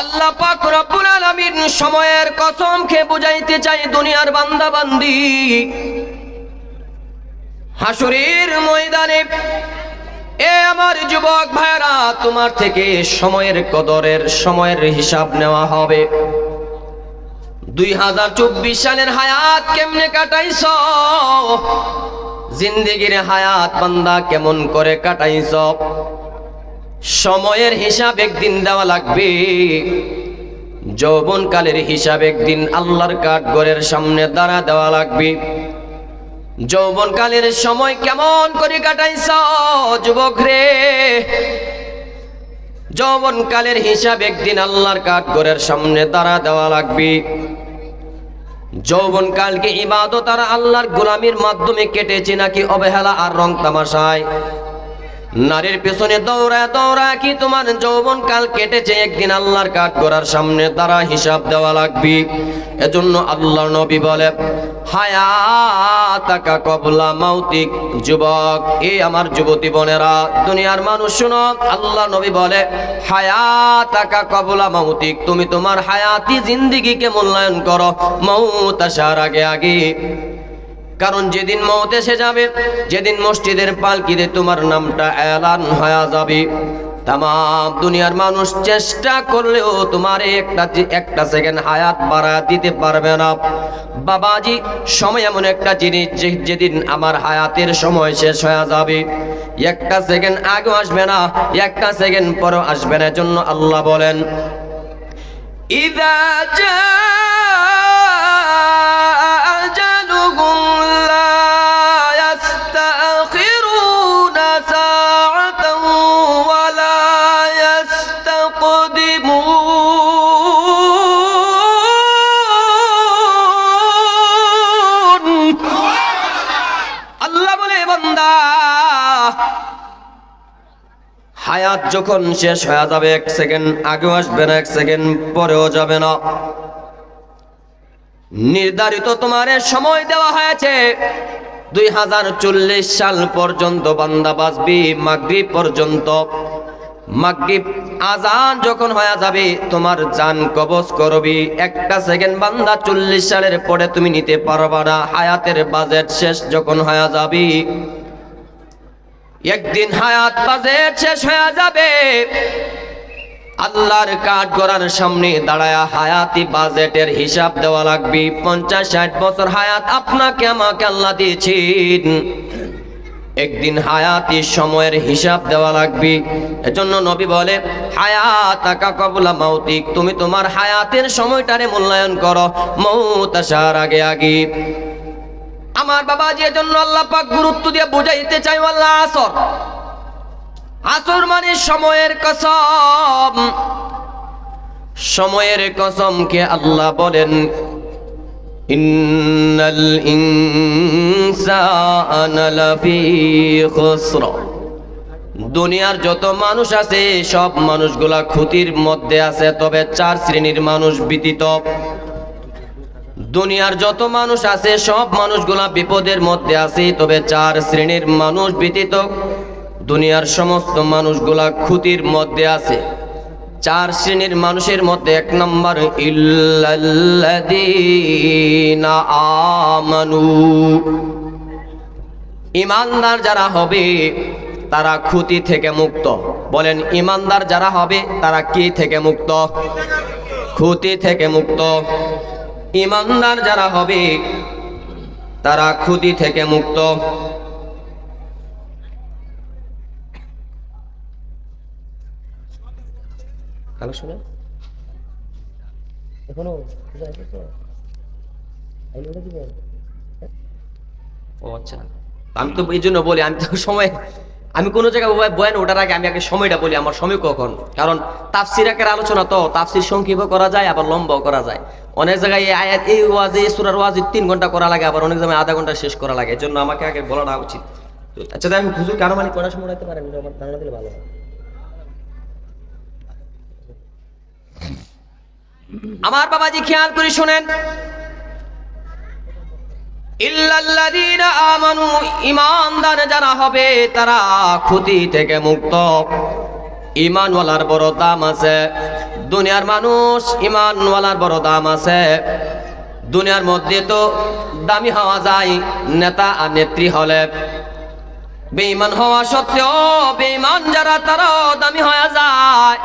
আল্লাহ পাক রব্বুল আলামিন সময়ের কসম খেয়ে বুঝাইতে চাই দুনিয়ার বান্দা বান্দি হাসুরের ময়দানে, এ আমার যুবক ভাইরা তোমার থেকে সময়ের কদরের সময়ের হিসাব নেওয়া হবে। দুই হাজার চব্বিশ সালের হায়াত কেমনে কাটাইছ? জিন্দিগির হায়াত বান্দা কেমন করে কাটাইছ? সময়ের হিসাব একদিন দেওয়া লাগবে। যৌবনকালের হিসাব একদিন আল্লাহর কাঠগড়ের সামনে দাঁড়া দেওয়া লাগবে। যৌবনকালের সময় কেমন করে কাটাইছ, যুবক রে? যৌবনকালের হিসাব একদিন আল্লাহর কাঠগড়ের সামনে দাঁড়া দেওয়া লাগবে। যৌবনকালকে ইবাদত আর আল্লাহর গোলামির মাধ্যমে কেটেছে নাকি অবহেলা আর রং তামাশায়? নারীর পেছনে দৌড়া দৌড়া কি তোমার যৌবন কাল কেটেছে? একদিন আল্লাহর কাঠ করার সামনে তারা হিসাব দেওয়া লাগবে। এজন্য আল্লাহ নবী বলে, হায়াতাকা কবলা মাউতিক যুবক, এ আমার যুবতী বোনেরা, দুনিয়ার মানুষ শুনো। আল্লাহ নবী বলে, হায়াতাকা কবলা মাউতিক, তুমি তোমার হায়াতি জিন্দিগিকে মূল্যায়ন করো। মৌত আসার আগে আগে। কারণ যেদিন মত এসে যাবে, যেদিন মসজিদের পালকিতে তোমার নামটা এলান হয়ে যাবে। তাম দুনিয়ার মানুষ চেষ্টা করলেও তোমার একটা একটা সেকেন্ড হায়াত বাড়া দিতে পারবে না। বাবাজি, সময় এমন একটা জিনিস যেদিন আমার হায়াতের সময় শেষ হয়ে যাবে। একটা সেকেন্ড আগেও আসবে না, একটা সেকেন্ড পরও আসবে না জন্য আল্লাহ বলেন, ইদা যখন শেষ হয়ে যাবে, এক সেকেন্ড আগেও আসবে না, এক সেকেন্ড পরেও যাবে না। নির্ধারিত তোমার সময় দেওয়া হয়েছে। দুই হাজার চল্লিশ সাল পর্যন্ত বান্দা বাজবি মাগরিব পর্যন্ত। মাগরিব আজান যখন হয়ে যাবে, তোমার জান কবজ করবি। একটা সেকেন্ড বান্দা চল্লিশ সালের পরে তুমি নিতে পারবা না। হায়াতের বাজেট শেষ যখন হয়ে যাবি একদিন হায়াত বাজেট শেষ হয়ে যাবে। আল্লাহর কাঠ গড়ার সামনে দাঁড়ায় হায়াতি বাজেটের হিসাব দেওয়া লাগবে। পঞ্চাশ, ষাট বছর হায়াত আপনাকে, আমাকে আল্লাহ দিয়েছেন। একদিন হায়াতি সময়ের হিসাব দেওয়া লাগবে। এজন্য নবী বলে, হায়াত আকা কবলা মাউতিক, তুমি তোমার হায়াতের সময়টারে মূল্যায়ন করো। মৌত আসার আগে আগে। আমার বাবা যে জন্য আল্লাহ পাক গুরুত্ব দিয়ে বুঝাইতে চাই আল্লাহ আসর। আসর মানে সময়ের কসম। সময়ের কসমকে আল্লাহ বলেন, ইন্নাল ইনসানা লাফি খুসর। দুনিয়ার যত মানুষ আছে, সব মানুষগুলা ক্ষতির মধ্যে আছে, তবে চার শ্রেণির মানুষ ব্যতীত দুনিয়ার যত মানুষ আছে, সব মানুষগুলা বিপদের মধ্যে আছে। তবে চার শ্রেণির মানুষ ব্যতীত দুনিয়ার সমস্ত মানুষগুলা ক্ষতির মধ্যে আছে। চার শ্রেণির মানুষের মধ্যে এক নম্বর আমানু। ইমানদার যারা হবে, তারা ক্ষতি থেকে মুক্ত। বলেন, ইমানদার যারা হবে, তারা কি থেকে মুক্ত? ক্ষতি থেকে মুক্ত। ইমানদার যারা হবে, তারা ক্ষতি থেকে মুক্ত। এখনও? ও আচ্ছা। আমি তো এই জন্য বলি, আমি তো সময় আমি কোনো জায়গায় বয়ান ওঠার আগে আমি আগে সময়টা বলি, আমার সময় কখন? কারণ তাফসিরাকের আলোচনা তো, তাফসির সংক্ষেপও করা যায়, আবার লম্বাও করা যায়। অনেক জায়গায় এই আয়াত এই ওয়াজে সুরার ওয়াজে তিন ঘণ্টা করা লাগে, আবার অনেক জায়গায় আধা ঘণ্টা শেষ করা লাগে। এর জন্য আমাকে আগে বলাটা উচিত। আচ্ছা হোক, হুজুর কারও মানে করার সময় রাখতে পারেন আমার ধারণা দিলে ভালো আমার বাবাজি খেয়াল করে শোনেন। ইল্লাল্লাযীনা আমানু, ঈমানদার যারা হবে, তারা ক্ষতি থেকে মুক্ত। ঈমানওয়ালার বড় দাম আছে। দুনিয়ার মানুষ ইমানওয়ালার বড় দাম আছে। দুনিয়ার মধ্যে তো দামি হওয়া যায়, নেতা আর নেত্রী হলে। বেঈমান হওয়া সত্ত্বেও, বেঈমান যারা, তারাও দামি হওয়া যায়।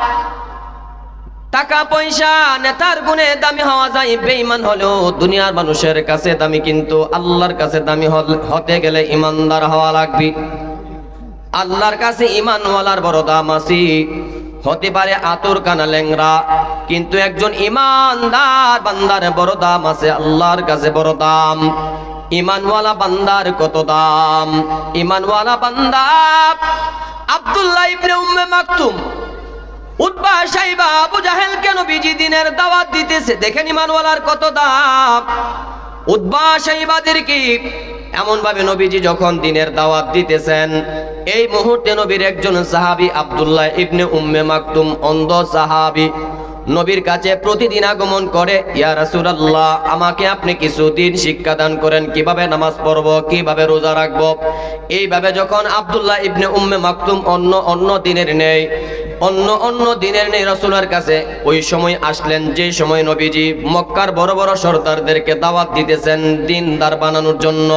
টাকা পয়সা নেতার গুণে দামি হওয়া যায়, বেঈমান হলেও দুনিয়ার মানুষের কাছে দামি কিন্তু আল্লাহর কাছে দামি হতে গেলে ইমানদার হওয়া লাগবে। আল্লাহর কাছে ইমানওয়ালার বড় দাম আছে। হতে পারে আতর কানা ল্যাংরা কিন্তু একজন ইমানদার বান্দার বড় দাম আছে, আল্লাহর কাছে বড় দাম। ইমানওয়ালা বান্দার কত দাম? ইমানওয়ালা বান্দা আব্দুল্লাহ ইবনে উম্মে মাকতুম উৎবা সাইবা, আবু জাহেল কেন বিজি দিনের দাওয়াত দিতেছে? দেখেন ইমানওয়ালার কত দাম। উৎবা সাইবাদেরকে এমন ভাবে নবীজি যখন দিনের দাওয়াত দিতেছেন, এই মুহূর্তে নবীর একজন সাহাবী আব্দুল্লাহ ইবনে উম্মে মাকতুম অন্ধ সাহাবী, নবীর কাছে প্রতিদিন আগমন করে, ইয়া রাসূলুল্লাহ, আমাকে আপনি কিছুদিন শিক্ষা দান করেন, কীভাবে নামাজ পড়ব, কীভাবে রোজা রাখব? এইভাবে যখন আব্দুল্লাহ ইবনে উম্মে মাকতুম অন্য অন্য দিনের নেই অন্য অন্য দিনের নেই রসুলের কাছে। ওই সময় আসলেন, যে সময় নবীজি মক্কার বড় বড় সর্দারদেরকে দাওয়াত দিতেছেন দিনদার বানানোর জন্য।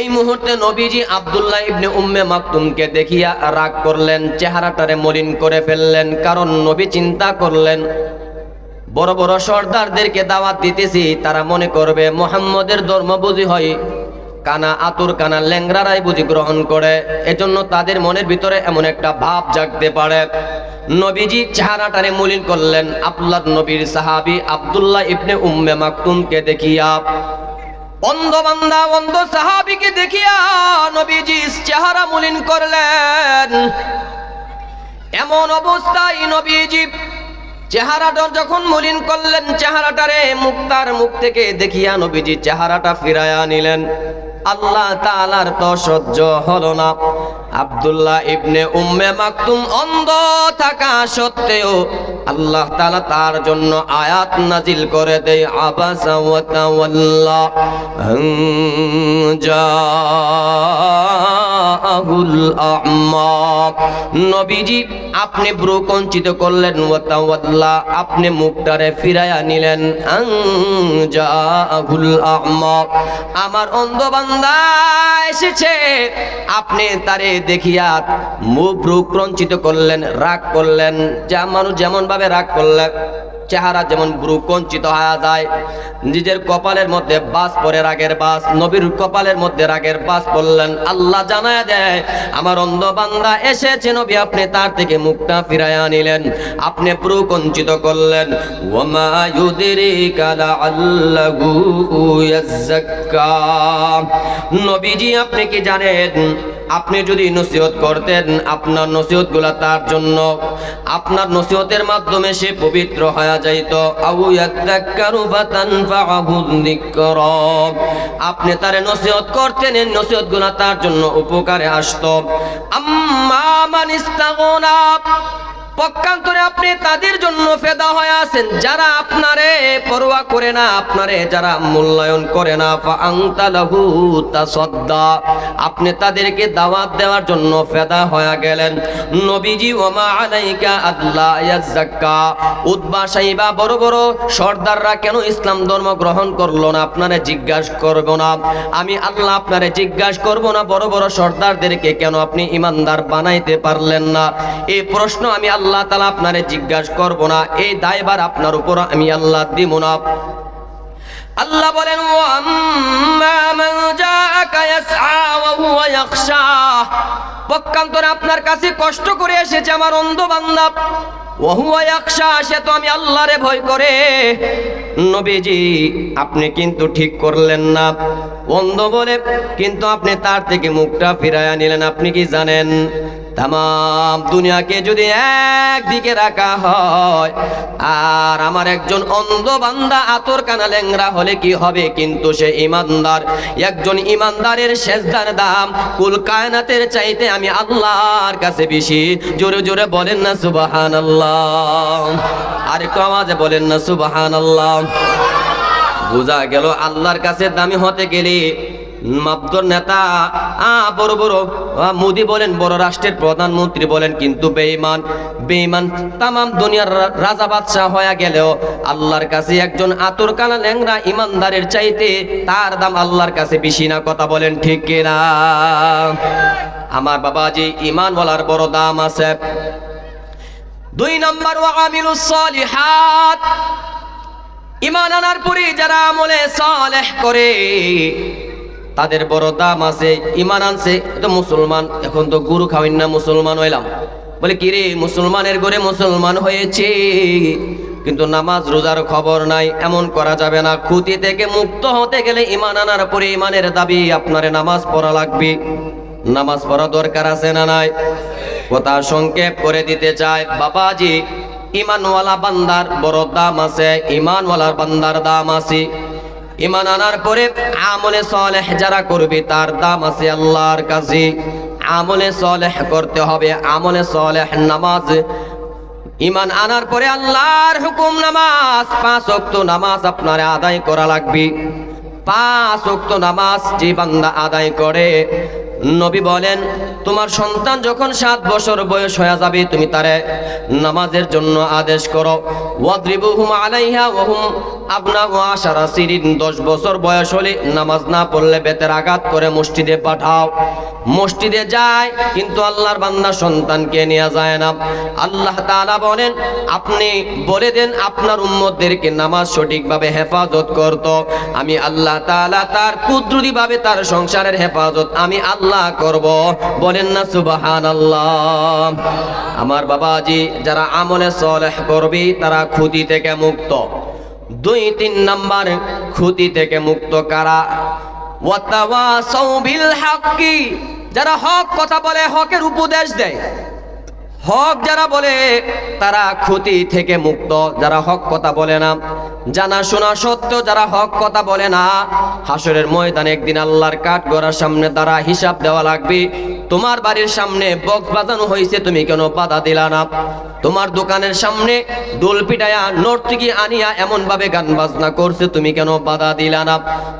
এই মুহূর্তে নবীজি আব্দুল্লাহ ইবনে উম্মে মাকতুমকে দেখিয়া রাগ করলেন, চেহারাটারে মলিন করে ফেললেন, কারণ নবী চিন্তা করলেন, বড় বড় সর্দারদেরকে দাওয়াত দিতেছি, তারা মনে করবে মোহাম্মদের ধর্ম বুঝি হয়। কানা আতুর কানা ল্যাংরারাই বুঝি গ্রহণ করে। এজন্য তাদের মনের ভিতরে এমন একটা ভাব জাগতে পারে। নবীজি চেহারাটারে মলিন করলেন। আব্দুল্লাহ নবীর সাহাবী আব্দুল্লাহ ইবনে উম্মে মাকতুমকে দেখিয়া অন্ধ বান্দা অন্ধ সাহাবিকে দেখিয়া নবীজি চেহারা মলিন করলেন। এমন অবস্থায় নবীজি চেহারাটা যখন মলিন করলেন, চেহারাটারে মুক্তার মুখ থেকে দেখিয়া নবীজি চেহারাটা ফিরায়া নিলেন। আল্লাহ তালার তো সহ্য হলো না। আবদুল্লাহ ইবনে উম্মে মাকতুম অন্ধ থাকা সত্ত্বেও আল্লাহ তালা তার জন্য আয়াত নাজিল করে দেয়, আবাসা ওয়া আ'মা। নবীজি, আপনি ব্রু কঞ্চিত করলেন ওয়া তাওয়াল্লা আপনি মুখটারে ফিরায়া নিলেন জাআহুল আ'মা। আমার অন্ধ বান্দা এসেছে। আপনি তারে দেখিয়া মুখ ব্রু ক্রঞ্চিত করলেন, রাগ করলেন, যা মানুষ যেমন ভাবে রাগ করলেন চেহারা যেমন ব্রু কঞ্চিত হয়ে যায়, নিজের কপালের মধ্যে বাস পরে রাগের বাস, নবীর কপালের মধ্যে রাগের বাস পড়লেন আল্লাহ জানায় দেয় আমার অন্ধ বান্দা এসেছে, নবী আপনি তার থেকে মুখটা ফিরাইয়া নিলেন, আপনি ব্রু কঞ্চিত করলেন নবীজি আপনি কি জানেন আপনি যদি নসিহত করতেন আপনার নসিহতগুলা তার জন্য। আপনার নসিহতের মাধ্যমে সে পবিত্র হয়ে যাইত। আপনি তার নসিহত করতেন, এই নসিহতগুলা তার জন্য উপকারে আসতো। আম্মা মান ইস্তাগনা পক্ষান্তরে আপনি তাদের জন্য ফেদা হয়ে আছেন, যারা আপনারে পরোয়া করে না, আপনারে যারা মূল্যায়ন করে না আপনি তাদেরকে দাওয়াত দেওয়ার জন্য ফেদা হয়ে গেলেন। নবীজি, ওমা আলাইকা আল্লাহ ইয়াজ্জাক্কা উতবা সাইবা বড় বড় সর্দাররা কেন ইসলাম ধর্ম গ্রহণ করল না, আপনারে জিজ্ঞাসা করব না। আমি আল্লাহ আপনারে জিজ্ঞাসা করব না, বড় বড় সর্দারদেরকে কেন আপনি ইমানদার বানাইতে পারলেন না? এই প্রশ্ন আমি আল্লাহ তালা আপনারে জিজ্ঞাসা করব না, এই দায়বার আপনার উপর আমি আল্লাহ দিব না। আল্লাহ বলেন পক্ষান্তরে আপনার কাছে কষ্ট করে এসেছে আমার অন্ধ ইয়াখশা, সে তো আমি আল্লাহরে ভয় করে। নবীজি, আপনি কিন্তু ঠিক করলেন না। অন্ধ বলে, কিন্তু আপনি তার থেকে মুখটা ফিরাইয়া নিলেন, আপনি কি জানেন? তাম দুনিয়াকে যদি একদিকে রাখা হয়, আর আমার একজন অন্ধ বান্দা আতর কানা ল্যাংরা হলে কি হবে? কিন্তু সে ইমানদার, একজন ইমানদারের শেষদার দাম কুল কায়নাতের চাইতে আমি আল্লাহর কাছে বেশি। জোরে জোরে বলেন না সুবাহান আল্লাহ আর একটু আওয়াজে বলেন না সুবাহান আল্লাহ বোঝা গেল আল্লাহর কাছে দামি হতে গেলে মাবদর নেতা বড় বড় মোদি বলেন, বড় রাষ্ট্রের প্রধানমন্ত্রী বলেন, কিন্তু বেঈমান বেঈমান তামাম দুনিয়ার রাজা বাদশাহ হয়ে গেলেও আল্লাহর কাছে একজন আতর কানা ল্যাংরা ইমানদারের চাইতে তার দাম আল্লাহর কাছে বেশি না, কথা বলেন ঠিক কিনা? আমার বাবাজি ইমান বলার বড় দাম আছে। দুই নম্বর ইমান আনার পরে যারা আমলে সালেহ করে তাদের বড় দাম আছে ইমান আনছে তো মুসলমান, এখন তো গুরু খাওয়াই না, মুসলমান হইলাম। বলে, কি রে, মুসলমানের ঘরে মুসলমান হয়েছে, কিন্তু নামাজ রোজার খবর নাই, এমন করা যাবে না। ক্ষতি থেকে মুক্ত হতে গেলে ইমান আনার পরে ইমানের দাবি, আপনারে নামাজ পড়া লাগবে। নামাজ পড়া দরকার আছে না নাই? কথা সংক্ষেপ করে দিতে চায়, বাবাজি ইমানওয়ালা বান্দার বড় দাম আছে ইমানওয়ালার বান্দার দাম আছে। ইমান আনার পরে আমলে সলেহ যারা করবে, তার দাম আছে আল্লাহর কাছে। আমলে সলেহ করতে হবে, আমলে সলেহ নামাজ। ইমান আনার পরে আল্লাহর হুকুম নামাজ, পাঁচ ওয়াক্ত নামাজ আপনার আদায় করা লাগবে। পাঁচ ওয়াক্ত নামাজ যে বান্দা আদায় করে, নবী বলেন, তোমার সন্তান যখন সাত বছর বয়স হয়ে যাবে, তুমি তারে নামাজের জন্য আদেশ করো। ওয়াদ্রিবুহুম আলাইহা ওহুম আপনা ও আশারা সিরিন, দশ বছর বয়স হলে নামাজ না পড়লে বেতের আঘাত করে মসজিদে পাঠাও। মসজিদে যায়, কিন্তু আল্লাহর বান্দা সন্তানকে নিয়ে যায় না। আল্লাহ তাআলা বলেন, আপনি বলে দেন আপনার উম্মতদেরকে নামাজ সঠিকভাবে হেফাজত করত। আমি আল্লাহ তাআলা তার কুদরতিভাবে তার সংসারের হেফাজত আমি আল্লাহ করব। বলেন না, সুবহানাল্লাহ। আমার বাবাজি যারা আমলে সলেহ করবে, তারা ক্ষতি থেকে মুক্ত। দুই তিন নাম্বার ক্ষতি থেকে মুক্ত কারা? যারা হক কথা বলে হকের উপদেশ দেয়। হক যারা বলে, তারা ক্ষতি থেকে মুক্ত। যারা হক কথা বলে না জানা শোনা সত্য যারা হক কথা বলে না হাসরের ময়দানে একদিন আল্লাহর কাঠ গড়ার সামনে তারা হিসাব দেওয়া লাগবে। তোমার বাড়ির সামনে বক্স বাজানো হয়েছে, তুমি কেন বাধা দিলা না। তোমার দোকানের সামনে দোল পিটায়া নর্তকি আনিয়া এমন ভাবে গান বাজনা করছে, তুমি কেন বাধা দিলা না।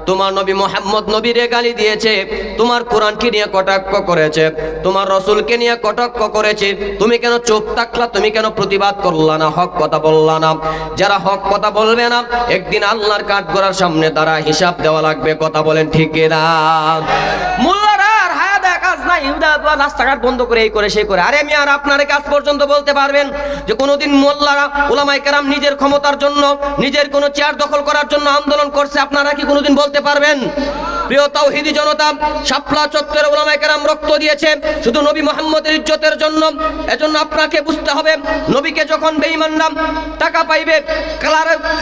তোমার নবী মোহাম্মদ নবীরে গালি দিয়েছে, তোমার কোরআনকে নিয়ে কটাক্ষ করেছে, তোমার রসুলকে নিয়ে কটাক্ষ করেছে, তুমি কেন চোখ থাকলা তুমি কেন প্রতিবাদ করলা না? হক কথা বললা না। যারা হক কথা বলবে না, একদিন আল্লাহর কাঠ গড়ার সামনে তারা হিসাব দেওয়া লাগবে। কথা বলেন ঠিক না মোল্লারা আর হায়া নাই। রাস্তাঘাট বন্ধ করে, এই করে, সেই করে। আরে আমি আর আপনার কাজ পর্যন্ত বলতে পারবেন যে কোনোদিন মোল্লারা ওলামাই কেরাম নিজের ক্ষমতার জন্য, নিজের কোনো চেয়ার দখল করার জন্য আন্দোলন করছে, আপনারা কি কোনোদিন বলতে পারবেন? প্রিয় তাওহিদি শাপলা চত্বরে রক্ত শুধু নবী জন্য। এজন্য আপনাকে বুঝতে হবে, নবীকে যখন টাকা পাইবে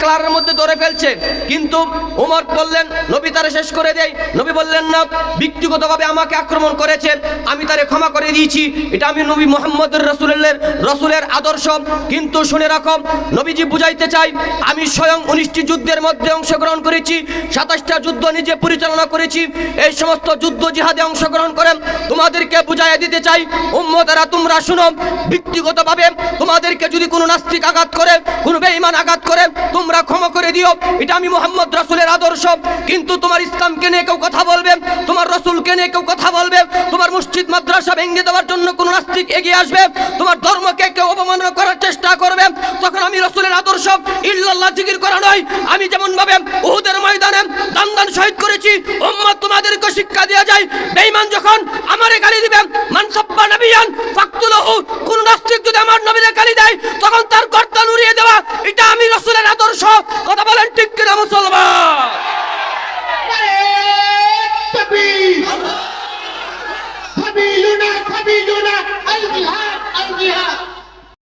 কালারের মধ্যে ধরে ফেলছে। কিন্তু ওমর বললেন, নবী তারে শেষ করে দেয় নবী বললেন, না, ব্যক্তিগতভাবে আমাকে আক্রমণ করেছে। আমি তারে ক্ষমা করে দিয়েছি। এটা আমি নবী মোহাম্মদের রসুলের রসুলের আদর্শ। কিন্তু শুনে রাখো, নবীজি বুঝাইতে চাই, আমি স্বয়ং উনিশটি যুদ্ধের মধ্যে অংশগ্রহণ করেছি, সাতাশটা যুদ্ধ নিজে পরিচালনা করেছি, এই সমস্ত যুদ্ধ জিহাদে অংশগ্রহণ করেন তোমাদেরকে বুঝাই দিতে চাই, উম্মতারা তোমরা শুনো, ব্যক্তিগতভাবে তোমাদেরকে যদি কোনো নাস্তিক আঘাত করে, কোনো বেঈমান আঘাত করে, তোমরা ক্ষমা করে দিও। এটা আমি মোহাম্মদ রাসূলের আদর্শ। কিন্তু তোমার ইসলামকে নিয়ে কেউ কথা বলবে, তোমার রসুলকে নিয়ে কেউ কথা বলবে, তোমার মসজিদ, মাদ্রাসা ভেঙে দেওয়ার জন্য কোনো নাস্তিক এগিয়ে আসবে? তোমার ধর্মকে কেউ অবমাননা করার চেষ্টা করবে? তখন আমি রসুলের আদর্শ ইল্লাল্লাহ জিকির করা নয়। আমি যেমন ভাবে উহুদের ময়দানে দান দান শহীদ করেছি, উম্মত তোমাদেরকে শিক্ষা দেওয়া যায়। বেঈমান যখন আমারে গালি দিবে মানসাব্বা নবিয়ান ফাকতুলহু, কোন নাস্তিক যদি আমার নবীরে গালি দেয়, তখন তার গর্দান উড়িয়ে দেওয়া, এটা আমি রসুলের আদর্শ। কথা বলেন ঠিক কিনা মুসলমান? سبيلنا سبيلنا الجهاد الجهاد.